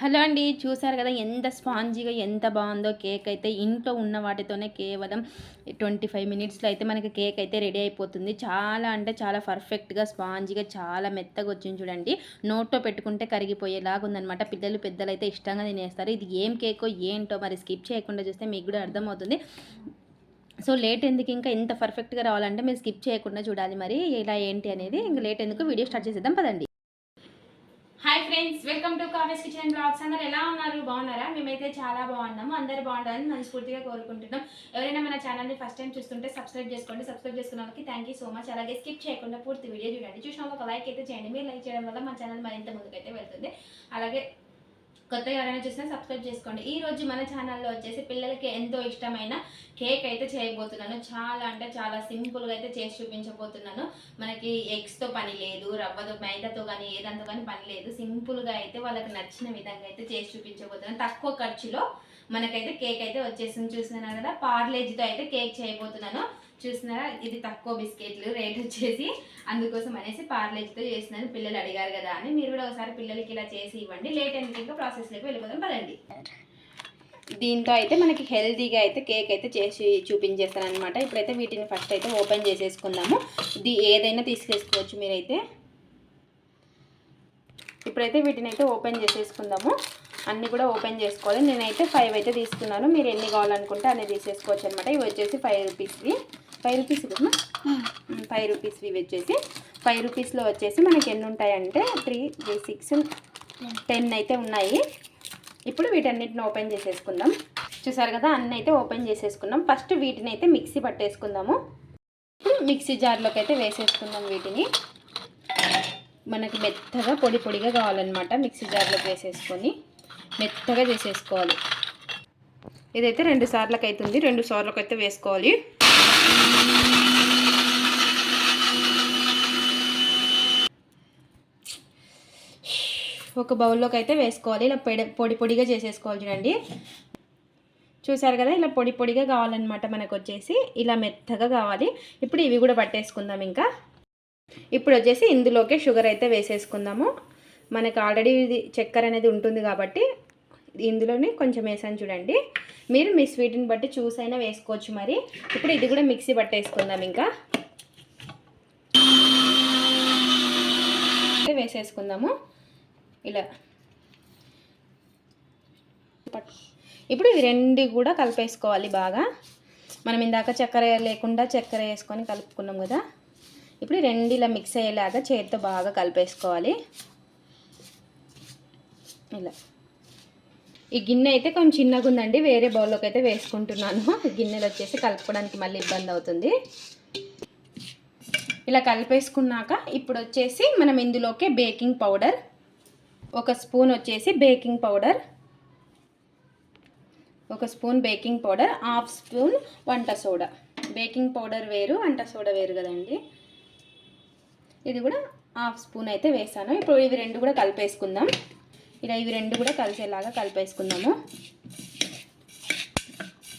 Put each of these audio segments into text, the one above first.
Hello అండి చూసారు కదా ఎంత స్పాంజీగా ఎంత బాగుందో కేక్ అయితే ఇంట్లో ఉన్న వాటితోనే కేవలం ట్వంటీ ఫైవ్ మినిట్స్లో అయితే మనకి కేక్ అయితే రెడీ అయిపోతుంది. చాలా అంటే చాలా పర్ఫెక్ట్గా స్పాంజీగా చాలా మెత్తగా వచ్చింది చూడండి. నోట్లో పెట్టుకుంటే కరిగిపోయేలాగా ఉందనమాట పిల్లలు పెద్దలు అయితే ఇష్టంగా తినేస్తారు. ఇది ఏం కేకో ఏంటో మరి స్కిప్ చేయకుండా చూస్తే మీకు కూడా అర్థమవుతుంది. సో లేట్ ఎందుకు ఇంకా ఇంత పర్ఫెక్ట్గా రావాలంటే మీరు స్కిప్ చేయకుండా చూడాలి మరి. ఇలా ఏంటి అనేది ఇంకా లేట్ ఎందుకు? వీడియో స్టార్ట్ చేసేద్దాం పదండి. Hi friends welcome to Kavya's kitchen blogs అందరు ఎలా ఉన్నారు? బాగున్నారా? మేమైతే చాలా బాగున్నాము. అందరు బాగుండాలని మనస్ఫూర్తిగా కోరుకుంటున్నాం. ఎవరైనా మన ఛానల్ని ఫస్ట్ టైం చూస్తుంటే సబ్స్క్రైబ్ చేసుకోండి. సబ్స్క్రైబ్ చేసుకున్న వాళ్ళకి థ్యాంక్ యూ సో మచ్ అలాగే స్కిప్ చేయకుండా పూర్తి వీడియో చూడండి. చూసిన ఒక లైక్ అయితే చేయండి. మీరు లైక్ చేయడం వల్ల మా ఛానల్ మరింత ముందుకైతే వెళ్తుంది. అలాగే కొత్తగా ఎవరైనా చూసినా సబ్స్క్రైబ్ చేసుకోండి. ఈ రోజు మన ఛానల్లో వచ్చేసి పిల్లలకి ఎంతో ఇష్టమైన కేక్ అయితే చేయబోతున్నాను. చాలా అంటే చాలా సింపుల్గా అయితే చేసి చూపించబోతున్నాను. మనకి ఎగ్స్తో పని లేదు రవ్వతో మైదాతో కానీ ఏదంతో కానీ పని లేదు. సింపుల్గా అయితే వాళ్ళకి నచ్చిన విధంగా అయితే చేసి చూపించబోతున్నాను. తక్కువ ఖర్చులో మనకైతే కేక్ అయితే వచ్చేసింది. చూస్తున్నాను కదా? పార్లేజీతో అయితే కేక్ చేయబోతున్నాను. చూస్తున్నారా? ఇది తక్కువ బిస్కెట్లు రేట్ వచ్చేసి అందుకోసం అనేసి పార్లేజ్తో చేస్తున్నాను పిల్లలు అడిగారు కదా అని. మీరు కూడా ఒకసారి పిల్లలకి ఇలా చేసి ఇవ్వండి. లేట్ ఎందుకు ఇంకా ప్రాసెస్లోకి వెళ్ళిపోదాం. పదండి. దీంతో అయితే మనకి హెల్తీగా అయితే కేక్ అయితే చేసి చూపించేస్తాను అనమాట ఇప్పుడైతే వీటిని ఫస్ట్ అయితే ఓపెన్ చేసేసుకుందాము. ఇది ఏదైనా తీసుకేసుకోవచ్చు మీరైతే. ఇప్పుడైతే వీటిని అయితే ఓపెన్ చేసేసుకుందాము. అన్నీ కూడా ఓపెన్ చేసుకోవాలి. నేనైతే ఫైవ్ అయితే తీసుకున్నాను. మీరు ఎన్ని కావాలనుకుంటే అన్ని తీసేసుకోవచ్చు అనమాట ఇవి వచ్చేసి ఫైవ్ రూపీస్వి ఫైవ్ రూపీస్ కదా ఫైవ్ రూపీస్ ఇవి వచ్చేసి. ఫైవ్ రూపీస్లో వచ్చేసి మనకి ఎన్ని ఉంటాయంటే త్రీ త్రీ సిక్స్ టెన్ అయితే ఉన్నాయి. ఇప్పుడు వీటన్నిటిని ఓపెన్ చేసేసుకుందాం. చూసారు కదా అన్నీ అయితే ఓపెన్ చేసేసుకున్నాం ఫస్ట్ వీటిని అయితే మిక్సీ పట్టేసుకుందాము. మిక్సీ జార్లోకి అయితే వేసేసుకుందాం వీటిని. మనకి మెత్తగా పొడి పొడిగా కావాలన్నమాట మిక్సీ జార్లోకి వేసేసుకొని. మెత్తగా చేసేసుకోవాలి. ఇదైతే రెండు సార్లకు అవుతుంది రెండు సార్లకు అయితే వేసుకోవాలి. ఒక బౌల్లోకి అయితే వేసుకోవాలి. ఇలా పెడ పొడి పొడిగా చేసేసుకోవాలి చూడండి. చూసారు కదా ఇలా పొడి పొడిగా కావాలన్నమాట మనకు వచ్చేసి. ఇలా మెత్తగా కావాలి. ఇప్పుడు ఇవి కూడా పట్టేసుకుందాం ఇంకా. ఇప్పుడు వచ్చేసి ఇందులోకి షుగర్ అయితే వేసేసుకుందాము. మనకు ఆల్రెడీ ఇది చక్కెర అనేది ఉంటుంది కాబట్టి ఇందులోనే కొంచెం వేసాను చూడండి. మీరు మీ స్వీట్ని బట్టి చూసైనా వేసుకోవచ్చు మరి. ఇప్పుడు ఇది కూడా మిక్సీ పట్టేసుకుందాం ఇంకా. వేసేసుకుందాము. ఇలా. ఇప్పుడు ఇవి రెండు కూడా కలిపేసుకోవాలి బాగా. మనం ఇందాక చక్కెర లేకుండా చక్కెర వేసుకొని కలుపుకున్నాం కదా. ఇప్పుడు రెండు ఇలా మిక్స్ అయ్యేలాగా చేతితో బాగా కలిపేసుకోవాలి. ఇలా. ఈ గిన్నె అయితే కొంచెం చిన్నగా ఉందండి. వేరే బౌల్లోకి అయితే వేసుకుంటున్నాను. గిన్నెలు వచ్చేసి కలుపుకోవడానికి మళ్ళీ ఇబ్బంది అవుతుంది. ఇలా కలిపేసుకున్నాక ఇప్పుడు వచ్చేసి మనం ఇందులోకి బేకింగ్ పౌడర్ ఒక స్పూన్ వచ్చేసి బేకింగ్ పౌడర్ ఒక spoon baking powder half spoon వంట సోడా. బేకింగ్ పౌడర్ వేరు వంట సోడా వేరు కదండి. ఇది కూడా హాఫ్ స్పూన్ అయితే వేసాను. ఇప్పుడు ఇవి రెండు కూడా కలిపేసుకుందాం. ఇలా ఇవి రెండు కూడా కలిసేలాగా కలిపేసుకుందాము.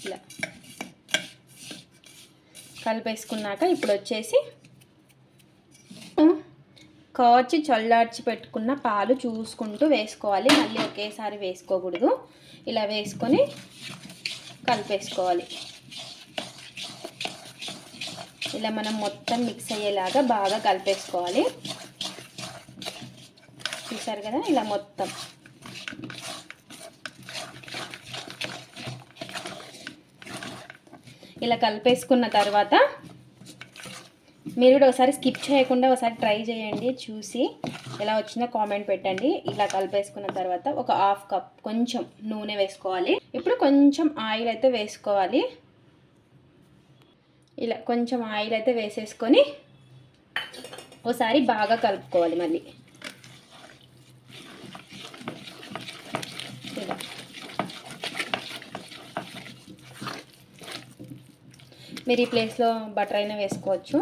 ఇలా కలిపేసుకున్నాక ఇప్పుడు వచ్చేసి కాచి చల్లార్చి పెట్టుకున్న పాలు చూసుకుంటూ వేసుకోవాలి. మళ్ళీ ఒకేసారి వేసుకోకూడదు. ఇలా వేసుకొని కలిపేసుకోవాలి. ఇలా మనం మొత్తం మిక్స్ అయ్యేలాగా బాగా కలిపేసుకోవాలి. చూసారు కదా? ఇలా మొత్తం. ఇలా కలిపేసుకున్న తర్వాత మీరు కూడా ఒకసారి స్కిప్ చేయకుండా ఒకసారి ట్రై చేయండి చూసి ఎలా వచ్చిందో కామెంట్ పెట్టండి. ఇలా కలిపేసుకున్న తర్వాత ఒక హాఫ్ కప్ కొంచెం నూనె వేసుకోవాలి. ఇప్పుడు కొంచెం ఆయిల్ అయితే వేసుకోవాలి. ఇలా కొంచెం ఆయిల్ అయితే వేసేసుకొని ఒకసారి బాగా కలుపుకోవాలి మళ్ళీ. మీరు ఈ ప్లేస్లో బటర్ అయినా వేసుకోవచ్చు.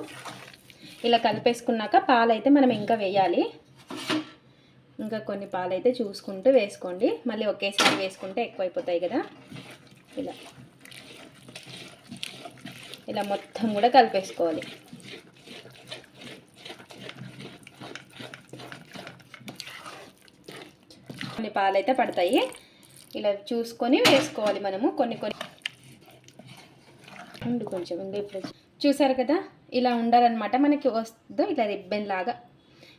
ఇలా కలిపేసుకున్నాక పాలు అయితే మనం ఇంకా వేయాలి. ఇంకా కొన్ని పాలు అయితే చూసుకుంటూ వేసుకోండి. మళ్ళీ ఒకేసారి వేసుకుంటే ఎక్కువైపోతాయి కదా. ఇలా. ఇలా మొత్తం కూడా కలిపేసుకోవాలి. కొన్ని పాలు అయితే పడతాయి. ఇలా చూసుకొని వేసుకోవాలి మనము కొన్ని కొన్ని. ఉండు కొంచెం ఇంకా ఇప్పుడు. చూసారు కదా? ఇలా ఉండాలన్నమాట. మనకి వస్తుందో ఇలా రిబ్బెన్ లాగా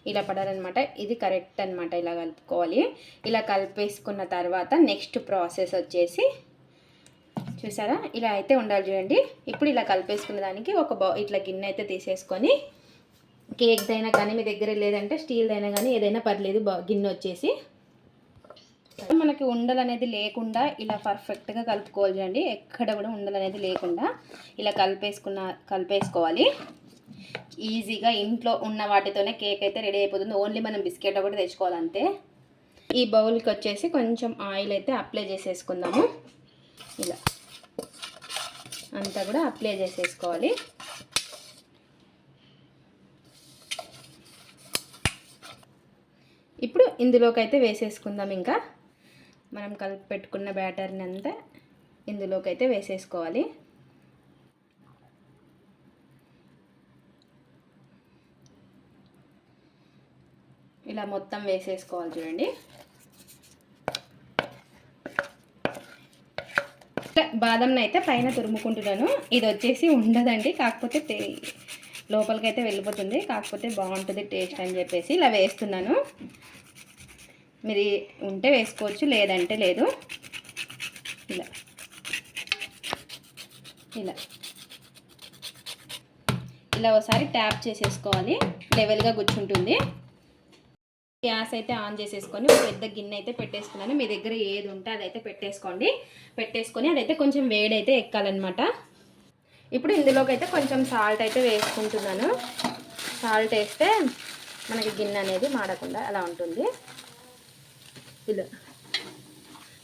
ఇలా పడాలన్నమాట. ఇది కరెక్ట్ అనమాట ఇలా కలుపుకోవాలి. ఇలా కలిపేసుకున్న తర్వాత నెక్స్ట్ ప్రాసెస్ వచ్చేసి చూసారా? ఇలా అయితే ఉండాలి చూడండి. ఇప్పుడు ఇలా కలిపేసుకున్న దానికి ఒక బౌ ఇట్లా గిన్నె అయితే తీసేసుకొని కేక్దైనా కానీ మీ దగ్గర లేదంటే స్టీల్దైనా కానీ ఏదైనా పర్లేదు బా గిన్నె వచ్చేసి మనకి ఉండలు అనేది లేకుండా ఇలా పర్ఫెక్ట్గా కలుపుకోవాలి చూడండి ఎక్కడ కూడా ఉండలు అనేది లేకుండా ఇలా కలిపేసుకున్న కలిపేసుకోవాలి. ఈజీగా ఇంట్లో ఉన్న వాటితోనే కేక్ అయితే రెడీ అయిపోతుంది. ఓన్లీ మనం బిస్కెట్ ఒకటి తెచ్చుకోవాలి అంతే ఈ బౌల్కి వచ్చేసి కొంచెం ఆయిల్ అయితే అప్లై చేసేసుకుందాము. ఇలా అంతా కూడా అప్లై చేసేసుకోవాలి. ఇప్పుడు ఇందులోకి అయితే వేసేసుకుందాం ఇంకా. మనం కలిపి పెట్టుకున్న బ్యాటర్ని అంతా ఇందులోకి అయితే వేసేసుకోవాలి. ఇలా మొత్తం వేసేసుకోవాలి చూడండి. బాదంని అయితే పైన తురుముకుంటున్నాను. ఇది వచ్చేసి ఉండదండి కాకపోతే టే లోపలికైతే వెళ్ళిపోతుంది కాకపోతే బాగుంటుంది టేస్ట్ అని చెప్పేసి ఇలా వేస్తున్నాను. మీరు ఉంటే వేసుకోవచ్చు లేదంటే లేదు. ఇలా. ఇలా. ఇలా ఒకసారి ట్యాప్ చేసేసుకోవాలి. లెవెల్గా కూర్చుంటుంది. గ్యాస్ అయితే ఆన్ చేసేసుకొని ఒక పెద్ద గిన్నె అయితే పెట్టేసుకున్నాను. మీ దగ్గర ఏది ఉంటే అదైతే పెట్టేసుకోండి. పెట్టేసుకొని అదైతే కొంచెం వేడైతే ఎక్కాలన్నమాట. ఇప్పుడు ఇందులోకి అయితే కొంచెం సాల్ట్ అయితే వేసుకుంటున్నాను. సాల్ట్ వేస్తే మనకి గిన్నె అనేది మాడకుండా అలా ఉంటుంది. ఇలా.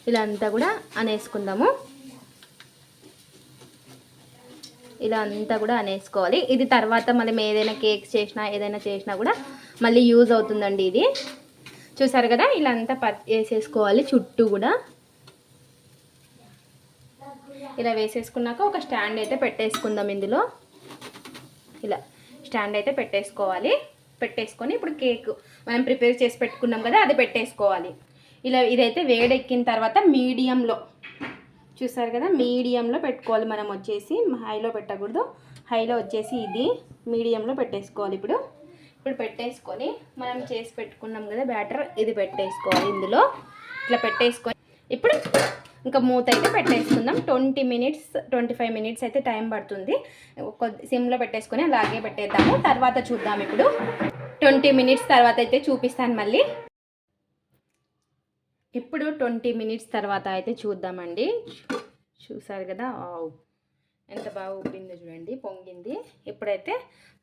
ఇలా అంతా కూడా అనేసుకుందాము. ఇలా అంతా కూడా అనేసుకోవాలి. ఇది తర్వాత మనం ఏదైనా కేక్స్ చేసినా ఏదైనా చేసినా కూడా మళ్ళీ యూజ్ అవుతుందండి ఇది. చూసారు కదా? ఇలా అంతా పర్ వేసేసుకోవాలి చుట్టూ కూడా. ఇలా వేసేసుకున్నాక ఒక స్టాండ్ అయితే పెట్టేసుకుందాం ఇందులో. ఇలా స్టాండ్ అయితే పెట్టేసుకోవాలి. పెట్టేసుకొని ఇప్పుడు కేక్ మనం ప్రిపేర్ చేసి పెట్టుకున్నాం కదా అది పెట్టేసుకోవాలి. ఇలా ఇదైతే వేడెక్కిన తర్వాత మీడియంలో చూసారు కదా? మీడియంలో పెట్టుకోవాలి మనం వచ్చేసి. హైలో పెట్టకూడదు. హైలో వచ్చేసి ఇది. మీడియంలో పెట్టేసుకోవాలి ఇప్పుడు. ఇప్పుడు పెట్టేసుకొని మనం చేసి పెట్టుకున్నాం కదా బ్యాటర్ ఇది పెట్టేసుకోవాలి ఇందులో. ఇట్లా పెట్టేసుకొని ఇప్పుడు ఇంకా మూత అయితే పెట్టేసుకుందాం. Twenty minutes twenty five minutes అయితే టైం పడుతుంది. కొద్ది సిమ్లో పెట్టేసుకొని అలాగే పెట్టేద్దాము. తర్వాత చూద్దాం ఇప్పుడు. ట్వంటీ మినిట్స్ తర్వాత అయితే చూపిస్తాను మళ్ళీ. ఇప్పుడు ట్వంటీ మినిట్స్ తర్వాత అయితే చూద్దామండి. చూసారు కదా? ఆవ్. ఎంత బాగా ఉబ్బిందో చూడండి పొంగింది. ఇప్పుడైతే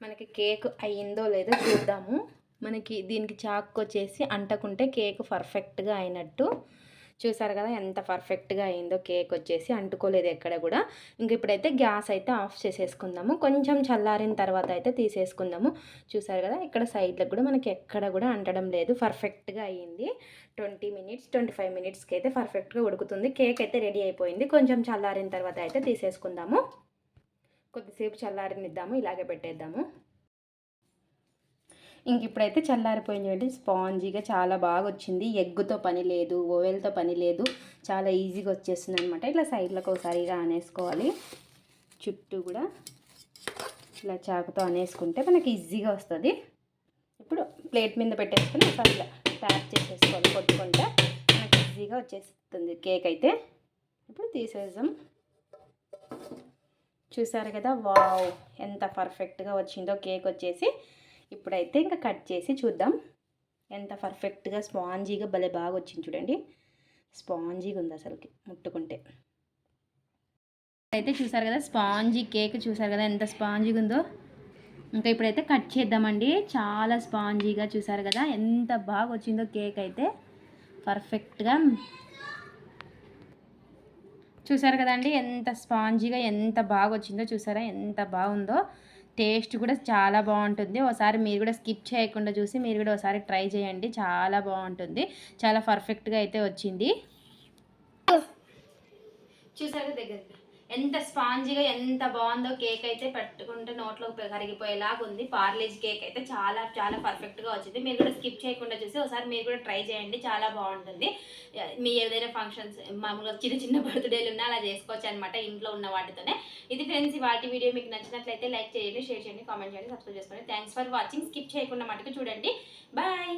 మనకి కేక్ అయ్యిందో లేదో చూద్దాము. మనకి దీనికి చాక్ వచ్చేసి అంటకుంటే కేక్ పర్ఫెక్ట్గా అయినట్టు చూసారు కదా ఎంత పర్ఫెక్ట్గా అయిందో కేక్ వచ్చేసి అంటుకోలేదు ఎక్కడ కూడా. ఇంక ఇప్పుడైతే గ్యాస్ అయితే ఆఫ్ చేసేసుకుందాము. కొంచెం చల్లారిన తర్వాత అయితే తీసేసుకుందాము. చూసారు కదా ఇక్కడ సైడ్లకు కూడా మనకి ఎక్కడ కూడా అంటడం లేదు. పర్ఫెక్ట్గా అయ్యింది ట్వంటీ మినిట్స్ ట్వంటీ ఫైవ్ మినిట్స్కి అయితే పర్ఫెక్ట్గా ఉడుకుతుంది. కేక్ అయితే రెడీ అయిపోయింది. కొంచెం చల్లారిన తర్వాత అయితే తీసేసుకుందాము. కొద్దిసేపు చల్లారినిద్దాము. ఇలాగే పెట్టేద్దాము. ఇంక ఇప్పుడైతే చల్లారిపోయింది అంటే స్పాంజీగా చాలా బాగా వచ్చింది. ఎగ్గుతో పని లేదు ఓవెల్తో పని లేదు. చాలా ఈజీగా వచ్చేస్తుంది అనమాట ఇట్లా సైడ్లకు ఒకసారిగా అనేసుకోవాలి. చుట్టూ కూడా ఇలా చాకుతో అనేసుకుంటే మనకి ఈజీగా వస్తుంది. ఇప్పుడు ప్లేట్ మీద పెట్టేసుకొని ఒకసారి ఇలా ట్యాప్ చేసేసుకోవాలి కొట్టుకుంటే మనకి ఈజీగా వచ్చేస్తుంది కేక్ అయితే. ఇప్పుడు తీసేద్దాం. చూసారు కదా? వావ్! ఎంత పర్ఫెక్ట్గా వచ్చిందో కేక్ వచ్చేసి. ఇప్పుడైతే ఇంకా కట్ చేసి చూద్దాం. ఎంత పర్ఫెక్ట్గా స్పాంజీగా భలే బాగా వచ్చింది చూడండి. స్పాంజీగా ఉంది అసలుకి ముట్టుకుంటే. అయితే చూసారు కదా స్పాంజీ కేక్ చూసారు కదా ఎంత స్పాంజీగా ఉందో. ఇంకా ఇప్పుడైతే కట్ చేద్దామండి. చాలా స్పాంజీగా చూసారు కదా ఎంత బాగా వచ్చిందో కేక్ అయితే. పర్ఫెక్ట్గా. చూసారు కదండి ఎంత స్పాంజీగా ఎంత బాగా వచ్చిందో చూసారా ఎంత బాగుందో. టేస్ట్ కూడా చాలా బాగుంటుంది. ఒకసారి మీరు కూడా స్కిప్ చేయకుండా చూసి మీరు కూడా ఒకసారి ట్రై చేయండి. చాలా బాగుంటుంది. చాలా పర్ఫెక్ట్గా అయితే వచ్చింది. చూసారు దగ్గర ఎంత స్పాంజీగా ఎంత బాగుందో కేక్ అయితే పెట్టుకుంటే నోట్లో కరిగిపోయేలాగా ఉంది. పార్లేజ్ కేక్ అయితే చాలా చాలా పర్ఫెక్ట్గా వచ్చింది. మీరు కూడా స్కిప్ చేయకుండా చూసి ఒకసారి మీరు కూడా ట్రై చేయండి. చాలా బాగుంటుంది. మీ ఏదైనా ఫంక్షన్స్ మామూలుగా చిన్న చిన్న బర్త్డేలు ఉన్నా అలా చేసుకోవచ్చు అనమాట ఇంట్లో ఉన్న వాటితోనే. ఇది ఫ్రెండ్స్ వాటి వీడియో మీకు నచ్చినట్లయితే లైక్ చేయండి షేర్ చేయండి కామెంట్ చేయండి సబ్స్క్రైబ్ చేసుకోండి. థ్యాంక్స్ ఫర్ వాచింగ్ స్కిప్ చేయకుండా మటుకు చూడండి. బాయ్